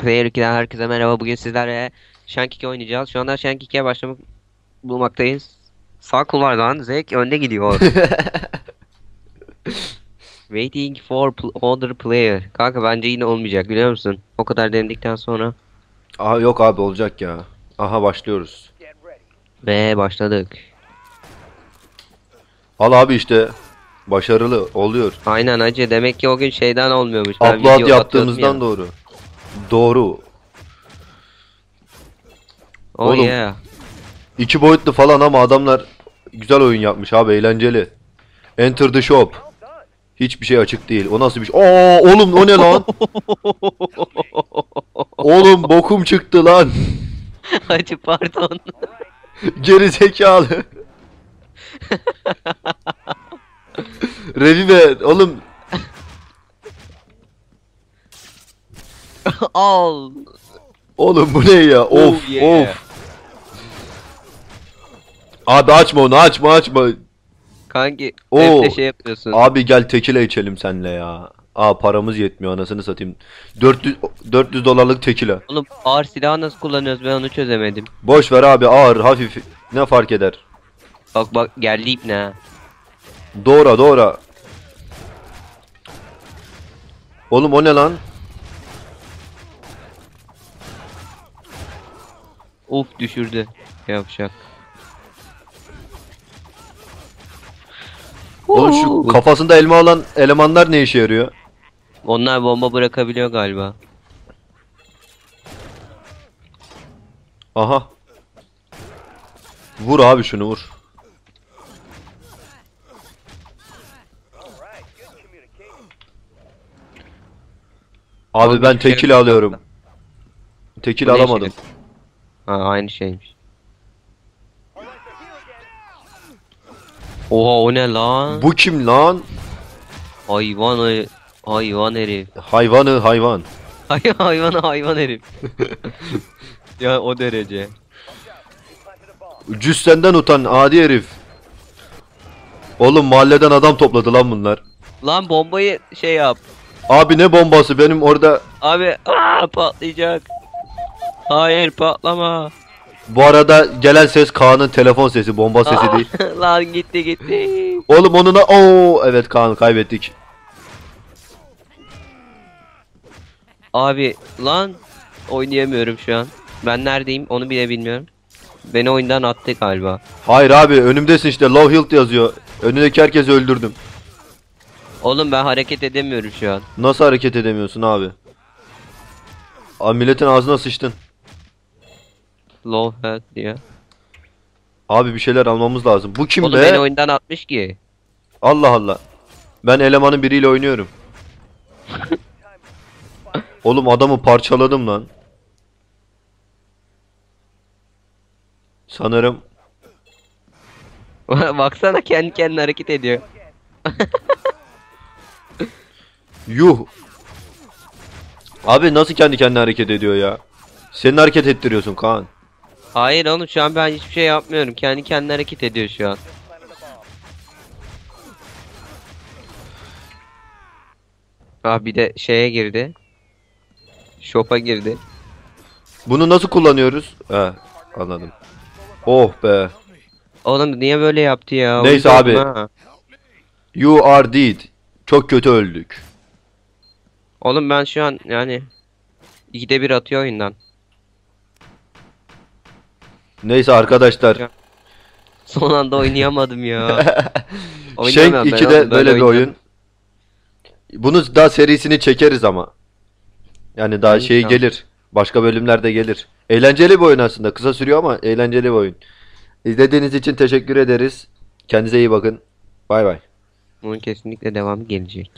Player 2'den herkese merhaba. Bugün sizlerle Shankik'e oynayacağız. Şu anda Shankik'e başlamak bulmaktayız. Sağ kulvardan Zek önde gidiyor. Waiting for pl- other player. Kanka bence yine olmayacak biliyor musun? O kadar denedikten sonra. Aha yok abi olacak ya. Aha başlıyoruz. Ve başladık. Al abi işte. Başarılı oluyor. Aynen hacı demek ki o gün şeyden olmuyormuş. Ben Upload yaptığımızdan atıyordum doğru. Doğru. Oh Oğlum. yeah. İki boyutlu falan ama adamlar güzel oyun yapmış abi eğlenceli. Enter the shop. Hiçbir şey açık değil. O nasıl bir şey? Aa oğlum o ne lan? oğlum bokum çıktı lan. Hacı pardon. Geri zekalı. Revive oğlum Al. Oğlum bu ne ya? Of Oh yeah. of. Abi açma onu açma açma. Kanki Oo. şey yapıyorsun. Abi gel tekile içelim senle ya. Aa paramız yetmiyor anasını satayım. 400 400 dolarlık tekila. Oğlum ağır silahı nasıl kullanıyoruz ben onu çözemedim. Boş ver abi ağır hafif ne fark eder. Bak bak geldi ha. Doğra doğra. Oğlum o ne lan? Uf düşürdü. Yapacak. Oğlum şu kafasında elma olan elemanlar ne işe yarıyor? Onlar bomba bırakabiliyor galiba. Aha. Vur abi şunu vur. Abi ben tekil alıyorum. Tekil alamadım. Ha aynı şeymiş. Oha o ne lan? Bu kim lan? Hayvan. Hayvan herif. Hayvanı hayvan. Hay hayvan hayvan herif. ya o derece. Cüssenden utan adi herif. Oğlum mahalleden adam topladı lan bunlar. Lan bombayı şey yap. Abi ne bombası benim orada. Abi aa, patlayacak. Hayır patlama. Bu arada gelen ses Kaan'ın telefon sesi bomba sesi değil. Lan gitti gitti. Oğlum onuna Oo evet Kaan kaybettik. Abi lan oynayamıyorum şu an. Ben neredeyim onu bile bilmiyorum. Beni oyundan attı galiba. Hayır abi önümdesin işte low health yazıyor. Önündeki herkesi öldürdüm. Oğlum ben hareket edemiyorum şu an. Nasıl hareket edemiyorsun abi? Abi milletin ağzına sıçtın. Low health diye. Abi bir şeyler almamız lazım. Bu kim Oğlum be? beni oyundan atmış ki. Allah Allah. Ben elemanın biriyle oynuyorum. Oğlum adamı parçaladım lan. Sanırım Baksana kendi kendine hareket ediyor. yuh. Abi nasıl kendi kendine hareket ediyor ya? Senin hareket ettiriyorsun Kaan. Hayır oğlum şu an ben hiçbir şey yapmıyorum. Kendi kendine hareket ediyor şu an. Ah bir de şeye girdi. Shop'a girdi. Bunu nasıl kullanıyoruz? He anladım. Oh be. Oğlum niye böyle yaptı ya? Neyse Uyuz abi. ha. You are dead. Çok kötü öldük. Oğlum ben şu an yani ikide bir atıyor oyundan. Neyse arkadaşlar. Son anda oynayamadım ya. Oynayamıyorum ben 2'de oğlum, böyle bir oyun. Bunu daha serisini çekeriz ama. Yani daha şey İnşallah. gelir. Başka bölümlerde gelir. Eğlenceli bir oyun aslında. Kısa sürüyor ama eğlenceli bir oyun. İzlediğiniz için teşekkür ederiz. Kendinize iyi bakın. Bay bay. Bunun kesinlikle devamı gelecek.